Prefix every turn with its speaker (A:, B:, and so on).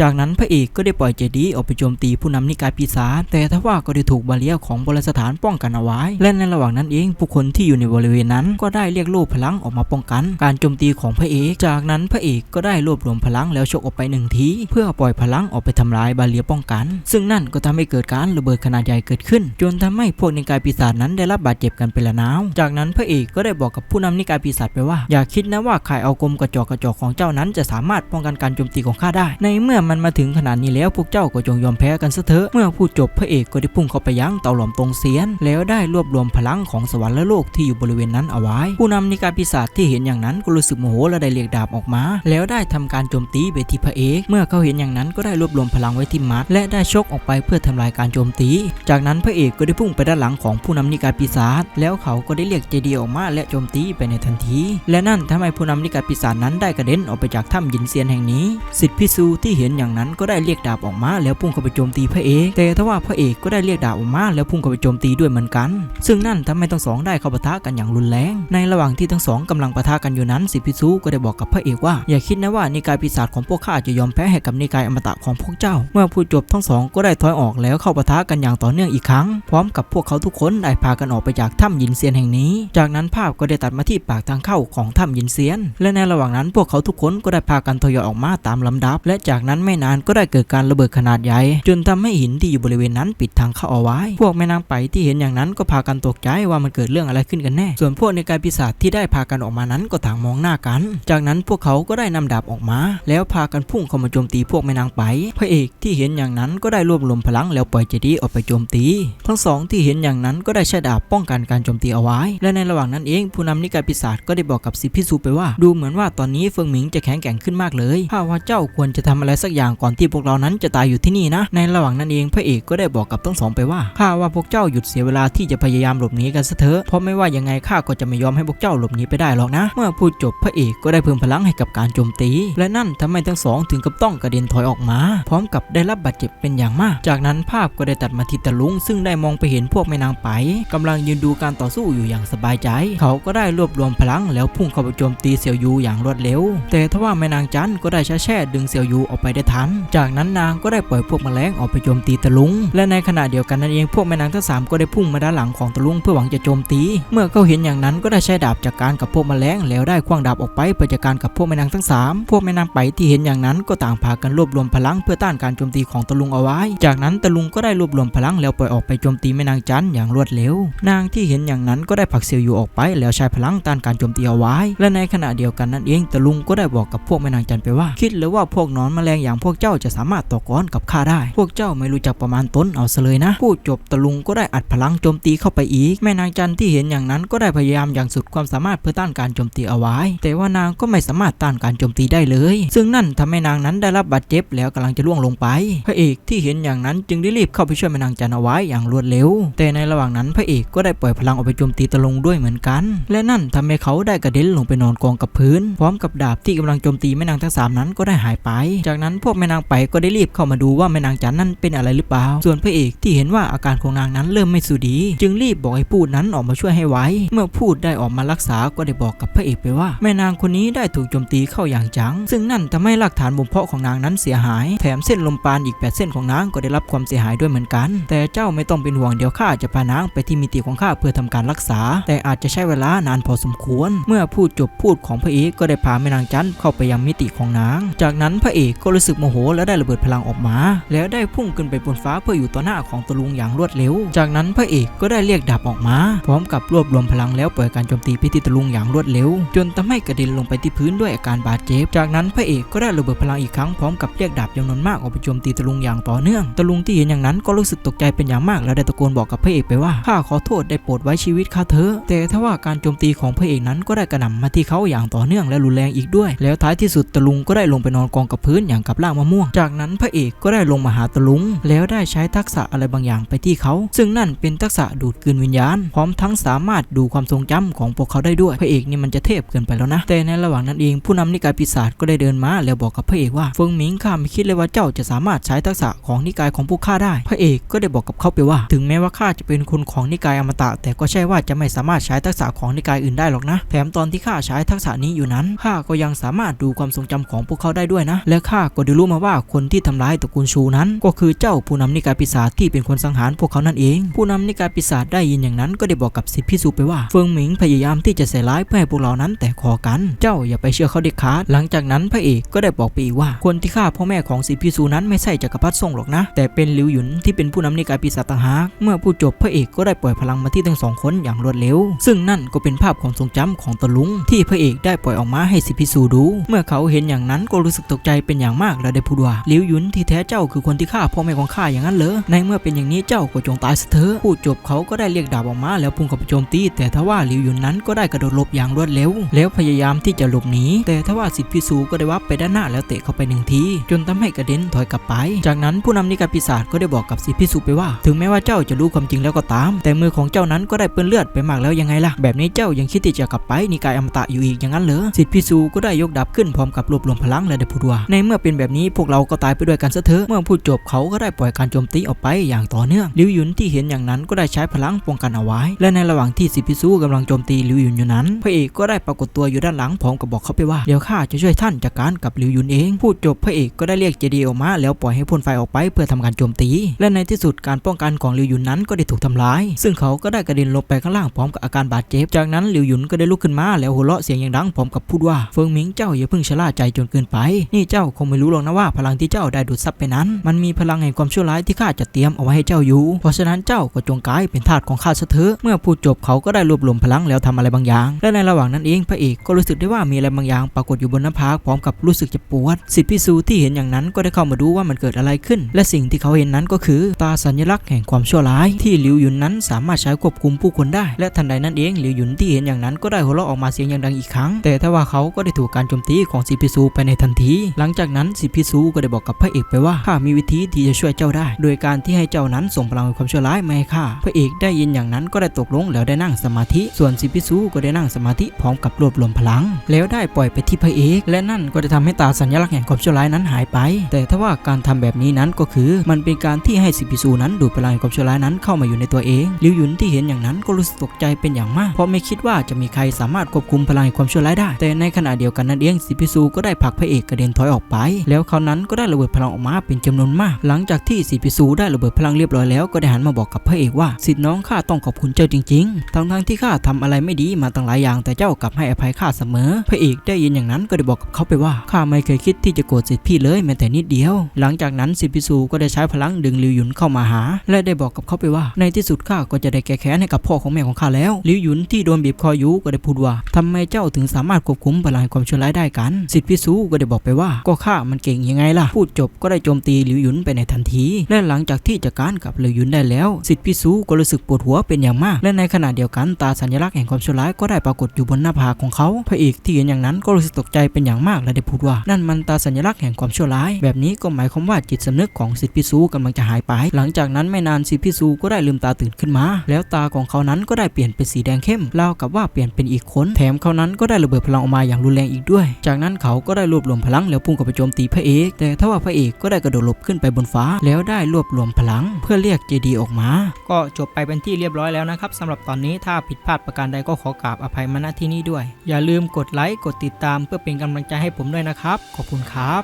A: จากนั้นพระเอกก็ได้ปล่อยเจดีย์ออกไปโจมตีผู้นำนิกายปีศาจแต่ทว่าก็ได้ถูกบาเรียของโบราณสถานป้องกันเอาไว้ และในระหว่างนั้นเองผู้คนที่อยู่ในบริเวณนั้น ก็ได้เรียกรูปพลังออกมาป้องกัน การโจมตีของพระเอก จากนั้นพระเอกก็ได้รวบรวมพลังแล้วชกออกไปหนึ่งทีเพื่อปล่อยพลังออกไปทำลายบาเรียป้องกัน ซึ่งนั่นก็ทำให้เกิดการระเบิดขนาดใหญ่เกิดขึ้น จนทำให้พวกนิกายปีศาจนั้นได้รับบาดเจ็บกันเป็นละนาว จากนั้นพระเอกก็ได้บอกกับผู้นำนิกายปีศาจไปว่า อย่าคิดนะว่าข่ายเอากลมกระจอกกระจอกของเจ้านั้นจะสามารถป้องกันการโจมตีของข้าได้ในเมื่อมันมาถึงขนาดนี้แล้วพวกเจ้าก็จงยอมแพ้กันซะเถอะ เมื่อพูดจบพระเอกก็ได้พุ่งเข้าไปยั้งเตาหลอมตรงเสียน แล้วได้รวบรวมพลังของสวรรค์และโลกที่อยู่บริเวณนั้นเอาไว้ ผู้นำนิกายปีศาจที่เห็นอย่างนั้นก็รู้สึกโมโหและได้เรียกดาบออกมา แล้วได้ทำการโจมตีไปที่พระเอก เมื่อเขาเห็นอย่างนั้นก็ได้รวบรวมพลังไว้ที่มัดและได้ชกออกไปเพื่อทำลายการโจมตี จากนั้นพระเอกก็ได้พุ่งไปด้านหลังของผู้นำนิกายปีศาจแล้วเขาก็ได้เรียกเจดีย์ออกมาและโจมตีไปในทันที และนั่นทำให้ผู้นำนิกายปีศาจนั้นได้กระเด็นออกไปจากถ้ำยินเซียนแห่งนี้ สิทธิพิสูที่เห็นอย่างนั้นก็ได้เรียกดาบออกมาแล้วพุ่งเข้าไปโจมตีพระเอก แต่ทว่าพระเอกก็ได้เรียกดาบออกมาแล้วพุ่งเข้าไปโจมตีด้วยเหมือนกัน ซึ่งนั่นทำให้ทั้งสองได้เข้าปะทะกันอย่างรุนแรง ในระหว่างที่ทั้งสองกำลังปะทะกันอยู่นั้นสิทธิพิสูก็ได้บอกกับพระเอกว่า อย่าคิดนะว่านิกายปีศาจของพวกข้าจะยอมแพ้ให้กับนิกายอมตะของพวกเจ้า เมื่อพูดจบทั้งสองก็ได้ถอยออกแล้วเข้าปะทะกันอย่างต่อเนื่องอีกครั้ง พร้อมกับพวกเขาทุกคนได้พากันออกไปจากถ้ำยินเซียนแห่งนี้ จากนั้นภาพก็ได้ตัดมาที่ปากทางเข้าของถ้ำยินเซียน และในระหว่างนั้นพวกเขาทุกคนก็ได้พากันทยอยออกมาตามลำดับ และจากนั้นไม่นานก็ได้เกิดการระเบิดขนาดใหญ่จนทำให้หินที่อยู่บริเวณนั้นปิดทางเข้าเอาไว้ พวกแม่นางไปที่เห็นอย่างนั้นก็พากันตกใจว่ามันเกิดเรื่องอะไรขึ้นกันแน่ ส่วนพวกในกายปีศาจที่ได้พากันออกมานั้นก็ต่างมองหน้ากัน จากนั้นพวกเขาก็ได้นำดาบออกมา แล้วพากันพุ่งเข้ามาโจมตีพวกแม่นางไป พระเอกที่เห็นอย่างนั้นก็ได้รวบรวมพลังแล้วปล่อยเจดีย์ออกไปโจมตี ทั้งสองที่เห็นอย่างนั้นก็ได้ใช้ดาบป้องกันการโจมตีเอาไว้ และในระหว่างนั้นเอง ผู้นำนิกายปีศาจก็ได้บอกกับสิพิสูไปว่า ดูเหมือนว่าตอนนี้เฟิงหมิงจะแข็งแกร่งขึ้นมากเลย ถ้าว่าเจ้าควรจะทำอะไรสักอย่างก่อนที่พวกเรานั้นจะตายอยู่ที่นี่นะ ในระหว่างนั้นเองพระเอกก็ได้บอกกับทั้งสองไปว่าข้าว่าพวกเจ้าหยุดเสียเวลาที่จะพยายามหลบหนีกันซะเถอะเพราะไม่ว่ายังไงข้าก็จะไม่ยอมให้พวกเจ้าหลบหนีไปได้หรอกนะ เมื่อพูดจบพระเอกก็ได้เพิ่มพลังให้กับการโจมตี และนั่นทำให้ทั้งสองถึงกับต้องกระเด็นถอยออกมา พร้อมกับได้รับบาดเจ็บเป็นอย่างมาก จากนั้นภาพก็ได้ตัดมาที่ตะลุง ซึ่งได้มองไปเห็นพวกแม่นางไปกำลังยืนดูการต่อสู้อยู่อย่างสบายใจ เขาก็ได้รวบรวมพลังแล้วพุ่งเข้าไปโจมตีเสี่ยวยูอย่างรวดเร็ว แต่ทว่าแม่นางจันก็ได้ช้าแช่ดึงเสี่ยวยูออกไปได้ทัน จากนั้นนางก็ได้ปล่อยพวกแมลงออกไปโจมตีตะลุง และในขณะเดียวกันนั้นเองพวกแม่นางทั้งสามก็ได้พุ่งมาด้านหลังของตะลุงเพื่อหวังจะโจมตี เมื่อเขาเห็นอย่างนั้นก็ได้ใช้ดาบจัดการกับพวกแมลงแล้วได้คว้างดาบออกไปเพื่อจัดการกับพวกแม่นางทั้งสามพวกแม่นางไปที่เห็นอย่างนั้นก็ต่างพากันรวบรวมพลังเพื่อต้านการโจมตีของตะลุงเอาไว้ จากนั้นตะลุงก็ได้รวบรวมพลังแล้วปล่อยออกไปโจมตีแม่นางจันอย่างรวดเร็ว นางที่เห็นอย่างนั้นก็ได้ผลักเซียวยูออกไป แล้วใช้พลังต้านการโจมตีเอาไว้ และในขณะเดียวกันนั้นเองตะลุงก็ได้บอกกับพวกแม่นางจันไปว่า คิดหรือว่าพวกนอนแมลงอย่างพวกเจ้าจะสามารถต่อกรกับข้าได้ พวกเจ้าไม่รู้จักประมาณตนเอาซะเลยนะ พูดจบตะลุงก็ได้อัดพลังโจมตีเข้าไปอีก แม่นางจันที่เห็นอย่างนั้นก็ได้พยายามอย่างสุดความสามารถเพื่อต้านการโจมตีเอาไว้ แต่ว่านางก็ไม่สามารถต้านการโจมตีได้เลย ซึ่งนั่นทำให้นางนั้นได้รับบาดเจ็บแล้วกำลังจะล่วงลงไป พระเอกที่เห็นอย่างนั้นจึงได้รีบเข้าไปช่วยแม่นางจันเอาไว้อย่างรวดเร็ว แต่ในระหว่างนั้นพระเอกก็ได้ปล่อยพลังออกไปโจมตีตะลุงด้วยเหมือนกัน และนั่นทำให้เขาได้กระเด็นลงไปนอนกองกับพื้น พร้อมกับดาบที่กำลังโจมตีแม่นางทั้งสามนั้นก็ได้หายไป จากนั้นพวกแม่นางไปก็ได้รีบเข้ามาดูว่าแม่นางจันนั้นเป็นอะไรหรือเปล่า ส่วนพระเอกที่เห็นว่าอาการของนางนั้นเริ่มไม่สู้ดี จึงรีบบอกให้พูดนั้นออกมาช่วยให้ไว้ เมื่อพูดได้ออกมารักษาก็ได้บอกกับพระเอกไปว่า แม่นางคนนี้ได้ถูกโจมตีเข้าอย่างจัง ซึ่งนั่นทำให้หลักฐานบ่มเพาะของนางนั้นเสียหาย แถมเส้นลมปานอีกแปดเส้นของนางก็ได้รับความเสียหายด้วยเหมือนกัน แต่เจ้าไม่ต้องเป็นห่วงเดี๋ยวข้าจะพานางไปที่มิติของข้าเพื่อทำการรักษา แต่อาจจะใช้เวลานานพอสมควร เมื่อพูดจบพูดของพระเอกก็ได้พาแม่นางจันเข้าไปยังมิติของนาง จากนั้นพระเอกก็รู้สึกโมโห และได้ระเบิดพลังออกมา แล้วได้พุ่งขึ้นไปบนฟ้าเพื่ออยู่ต่อหน้าของตะลุงอย่างรวดเร็ว จากนั้นพระเอกก็ได้เรียกดาบออกมา พร้อมกับรวบรวมพลังแล้วปล่อยการโจมตีไปที่ตะลุงอย่างรวดเร็ว จนทำให้กระเด็นลงไปที่พื้นด้วยอาการบาดเจ็บ จากนั้นพระเอกก็ได้ระเบิดพลังอีกครั้งพร้อมกับเรียกดาบจำนวนมากออกไปโจมตีตะลุงอย่างต่อเนื่องตะลุงที่เห็นอย่างนั้นก็รู้สึกตกใจเป็นอย่างมากและได้ตะโกนบอกกับพระเอกไปว่าข้าขอโทษได้โปรดไว้ชีวิตข้าเถอะแต่ถ้าว่าการโจมตีของพระเอกนั้นก็ได้กระหน่ำมาที่เขาอย่างต่อเนื่องและรุนแรงอีกด้วย แล้วท้ายที่สุดตะลุงก็ได้ลงไปนอนกองกับพื้นอย่างกบล่างมะม่วง จากนั้นพระเอกก็ได้ลงมาหาตะลุง แล้วได้ใช้ทักษะอะไรบางอย่างไปที่เขา ซึ่งนั่นเป็นทักษะดูดกลืนวิญญาณ พร้อมทั้งสามารถดูความทรงจำของพวกเขาได้ด้วย พระเอกนี่มันจะเทพเกินไปแล้วนะ แต่ในระหว่างนั้นเองผู้นำนิกายปีศาจก็ได้เดินมาแล้วบอกกับพระเอกว่าเฟิงหมิงข้าไม่คิดเลยว่าเจ้าจะสามารถใช้ทักษะของนิกายของพวกข้าได้ พระเอกก็ได้บอกกับเขาไปว่า ถึงแม้ว่าข้าจะเป็นคนของนิกายอมตะ แต่ก็ใช่ว่าจะไม่สามารถใช้ทักษะของนิกายอื่นได้หรอกนะ แถมตอนที่ข้าใช้ทักษะนี้อยู่นั้นข้าก็ยังสามารถดูความทรงจำของพวกเขาได้ด้วยนะ และข้าก็ได้รู้มาว่าคนที่ทำร้ายตระกูลชูนั้น ก็คือเจ้าผู้นำนิกายปีศาจที่เป็นคนสังหารพวกเขานั่นเอง ผู้นำนิกายปีศาจได้ยินอย่างนั้นก็ได้บอกกับสิทธิพิสูไปว่าเฟิงหมิงพยายามที่จะใส่ร้ายเพื่อให้พวกเรานั้นแตกคอกัน เจ้าอย่าไปเชื่อเขาเด็ดขาดหลังจากนั้นพระเอกก็ได้บอกไปอีกว่า คนที่ฆ่าพ่อแม่ของสิทธิพิสูนั้นไม่ใช่จักรพรรดิซ่งหรอกนะ แต่เป็นหลิวหยุนที่เป็นผู้นำนิกายปีศาจต่างหากเมื่อผู้จบพระเอกก็ได้ปล่อยพลังมาที่ทั้งสองคนอย่างรวดเร็ว ซึ่งนั่นก็เป็นภาพความทรงจำของตะลุง ที่พระเอกได้ปล่อยออกมาให้สิทธิพิสูดู เมื่อเขาเห็นอย่างนั้นก็รู้สึกตกใจเป็นอย่างมากและได้พูดว่าหลิวหยุนที่แท้เจ้าคือคนที่ฆ่าพ่อแม่ของข้าอย่างนั้นเหรอในเมื่อเป็นอย่างนี้เจ้าก็จงตายซะเถอะผู้จบเขาก็ได้เรียกดาบออกมาแล้วพุ่งเข้าไปโจมตีแต่ทว่าหลิวหยุนนั้นก็ได้กระโดดหลบอย่างรวดเร็ว แล้วพยายามที่จะหลบหนีแต่ทว่าสิทธิพิสูจก็ได้วับไปด้านหน้าแล้วเตะเข้าไปหนึ่งที จนทำให้กระเด็นถอยกลับไป จากนั้นผู้นำนิกายปีศาจก็ได้บอกกับสิทธิพิสูจไปว่า ถึงแม้ว่าเจ้าจะรู้ความจริงแล้วก็ตาม แต่มือของเจ้านั้นก็ได้เปื้อนเลือดไปมากแล้วยังไงล่ะ แบบนี้เจ้ายังคิดที่จะกลับไปนิกายอมตะอยู่อีกอย่างนั้นเหรอสิทธิพิสูก็ได้ยกดาบขึ้นพร้อมกับรวบรวมพลังและได้พูดว่าในเมื่อเป็นแบบนี้พวกเราก็ตายไปด้วยกันซะเถอะ เมื่อพูดจบเขาก็ได้ปล่อยการโจมตีออกไปอย่างต่อเนื่องลิวหยุนที่เห็นอย่างนั้นก็ได้ใช้พลังป้องกันเอาไว้ และในระหว่างที่สิทธิพิสูจกำลังโจมตีลิวหยุนอยู่นั้น พระเอกก็ได้ปรากฏตัวอยู่ด้านหลังพร้อมกับบอกเขาไปว่าเดี๋ยวข้าจะช่วยท่านจัดการกับลิวหยุนเอง พูดจบพระเอกก็ได้เรียกเจดีออกมาแล้วปล่อยให้พ่นไฟออกไปเพื่อทำการโจมตี และในที่สุดการป้องกันของลิวหยุนนั้นก็ได้ถูกทำลาย ซึ่งเขาก็ได้กระเด็นลงไปข้างล่างพร้อมกับอาการบาดเจ็บ จากนั้นลิวหยุนก็ได้ลุกขึ้นมาแล้วหัวเราะเสียงอย่างดังพร้อมกับพูดว่าเฟิงหมิงเจ้าอย่าเพิ่งชะล่าใจจนเกินไป นี่เจ้าคงไม่รู้หรอกนะว่าพลังที่เจ้าได้ดูดซับไปนั้น มันมีพลังแห่งความชั่วร้ายที่ข้าจะเตรียมเอาไว้ให้เจ้าอยู่ เพราะฉะนั้นเจ้าก็จงกลายเป็นทาสของข้าซะเถอะเมื่อพูดจบเขาก็ได้รวบรวมพลังแล้วทำอะไรบางอย่าง และในระหว่างนั้นเองพระเอกก็รู้สึกได้ว่ามีอะไรบางอย่างปรากฏอยู่บนหน้าผากพร้อมกับรู้สึกจะปวดสิทธิพิสูจที่เห็นอย่างนั้นก็ได้เข้ามาดูว่ามันเกิดอะไรขึ้น และสิ่งที่เขาเห็นนั้นก็คือ ตาสัญลักษณ์แห่งความชั่วร้าย ที่หลิวหยุนนั้นสามารถใช้ควบคุมผู้คนได้ และทันใดนั้นเองหลิวหยุนที่เห็นอย่างนั้นก็ได้หัวเราะออกมาเสียงอย่างดังอีกครั้ง แต่ถ้าว่าเขาก็ได้ถูกการโจมตีของสิทธิพิสูไปในทันที หลังจากนั้นสทธิพิสูก็ได้บอกกับพระเอกไปว่าข้ามีวิธีที่จะช่วยเจ้าได้ โดยการที่ให้เจ้านั้นส่งพลังแห่งความชั่วร้ายมาให้ข้าพระเอกได้ยินอย่างนั้นก็ได้ตกลงแล้วได้นั่งสมาธิ ส่วนสิทธิพิสูก็ได้นั่งสมาธิพร้อมกับรวบรวมพลัง แล้วได้ปล่อยไปที่พระเอก และนั่นก็จะทำให้ตาสัญลักษณ์แห่งความชั่วร้ายนั้นหายไป แต่ถ้าว่าการทำแบบนี้นั้นก็คือ มันเป็นการที่ให้สิทธิพิสูนั้นดูดพลังแห่งความชั่วร้ายนั้นเข้ามาอยู่ในตัวเองลิวหยุนที่เห็นอย่างนั้นก็รู้สึกตกใจเป็นอย่างมาก เพราะไม่คิดว่าจะมีใครสามารถควบคุมพลังแห่งความชั่วร้ายได้ แต่ในขณะเดียวกันนั้นเองสิทธิพิสูก็ได้ผลักพระเอกกระเด็นถอยออกไปแล้วเขานั้นก็ได้ระเบิดพลังออกมาเป็นจำนวนมาก หลังจากที่สิทธิพิสูได้ระเบิดพลังเรียบร้อยแล้วก็ได้หันมาบอกกับพระเอกว่าสิทธิน้องข้าต้องขอบคุณเจ้าจริงๆ ทั้งทั้งๆที่ข้าทำอะไรไม่ดีมาตั้งหลายอย่างแต่เจ้ากลับให้อภัยข้าเสมอ พระเอกได้ยินอย่างนั้นก็ได้บอกกับเขาไปว่าข้าไม่เคยคิดที่จะโกรธสิทธิพี่เลยแม้แต่นิดเดียว หลังจากนั้นสิทธิพิสูก็ได้ใช้พลังดึงลิวหยุนเข้ามาหา และได้บอกกับเขาไปว่า ในที่สุดข้าก็จะได้แก้แค้นให้กับพ่อของแม่ของข้าแล้วลิวหยุนที่โดนบีบคออยู่ก็ได้พูดว่าทำไมเจ้าถึงสามารถควบคุมพลังความชั่วร้ายได้กัน สิทธิพิสูก็ได้บอกไปว่าก็ข้ามันเก่งยังไงล่ะ พูดจบก็ได้โจมตีลิวหยุนไปในทันที และหลังจากที่จัดการกับลิวหยุนได้แล้ว สิทธิพิสูก็รู้สึกปวดหัวเป็นอย่างมาก และในขณะเดียวกันตาสัญลักษณ์แห่งความชั่วร้ายก็ได้ปรากฏอยู่บนหน้าผากของเขาพระเอกที่เห็นอย่างนั้นก็รู้สึกตกใจเป็นอย่างมากและได้พูดว่า นั่นมันตาสัญลักษณ์แห่งความชั่วร้าย แบบนี้ก็หมายความว่าจิตสำนึกของสิทธิพิสูกำลังจะหายไป หลังจากนั้นไม่นานสิทธิพิสูก็ได้ลืมตาตื่นขึ้นมา แล้วตาของเขานั้นก็ได้เปลี่ยนเป็นสีแดงเข้มราวกับว่าเปลี่ยนเป็นอีกคนแถมเขานั้นก็ได้ระเบิดพลังออกมาอย่างรุนแรงอีกด้วย จากนั้นเขาก็ได้รวบรวมพลังแล้วพุ่งเข้าไปโจมตีพระเอก แต่ถ้าว่าพระเอกก็ได้กระโดดหลบขึ้นไปบนฟ้า แล้วได้รวบรวมพลัง เพื่อเรียกเจดีย์ออกมา ก็จบไปเป็นที่เรียบร้อยแล้วนะครับสำหรับตอนนี้ถ้าผิดพลาดประการใดก็ขอกราบอภัยมาณที่นี้ด้วย อย่าลืมกดไลค์กดติดตามเพื่อเป็นกำลังใจให้ผมด้วยนะครับ ขอบคุณครับ